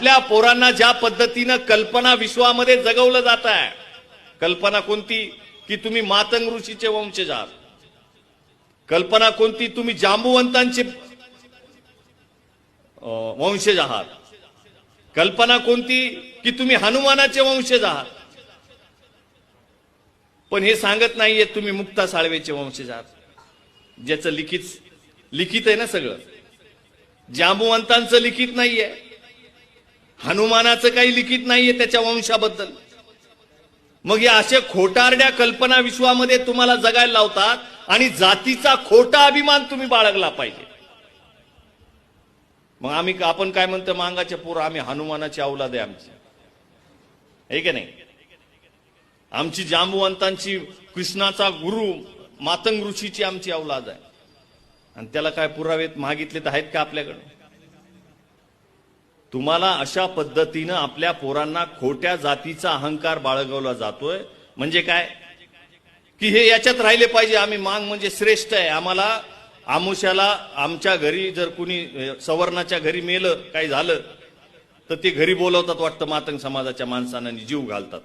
आपल्या पोरांना ज्या पद्धतीनं कल्पना विश्वामध्ये जगवलं जात आहे कल्पना कोणती? की तुम्ही मातंग ऋषीचे वंशज आहात. कल्पना कोणती? तुम्ही जांबुवंतांचे वंशज आहात. कल्पना कोणती? की तुम्ही हनुमानाचे वंशज आहात. पण हे सांगत नाहीये तुम्ही मुक्ता साळवेचे वंशज आहात. ज्याचं लिखित लिखित आहे ना सगळं. जांबुवंतांचं लिखित नाहीये. हनुमानाचं काही लिखित नाहीये त्याच्या वंशाबद्दल. मग या अशा खोटारड्या कल्पना विश्वामध्ये तुम्हाला जगायला लावतात आणि जातीचा खोटा अभिमान तुम्ही बाळगला पाहिजे. मग आम्ही आपण काय म्हणतो मांगाच्या पोर आम्ही हनुमानाची अवलाद आहे आमची. हे की नाही? आमची जांबुवंतांची कृष्णाचा गुरु मातंग ऋषीची आमची अवलाद आहे. आणि त्याला काय पुरावेत मागितले तर आहेत का आपल्याकडे तुम्हाला अशा पद्धतीनं आपल्या पोरांना खोट्या जातीचा अहंकार बाळगवला जातोय. म्हणजे काय? की हे याच्यात राहिले पाहिजे. आम्ही मांग म्हणजे श्रेष्ठ आहे. आम्हाला आमुष्याला आमच्या घरी जर कुणी सवर्णाच्या घरी मेलं काही झालं तर ते घरी बोलवतात वाटतं मातंग समाजाच्या माणसांना जीव घालतात.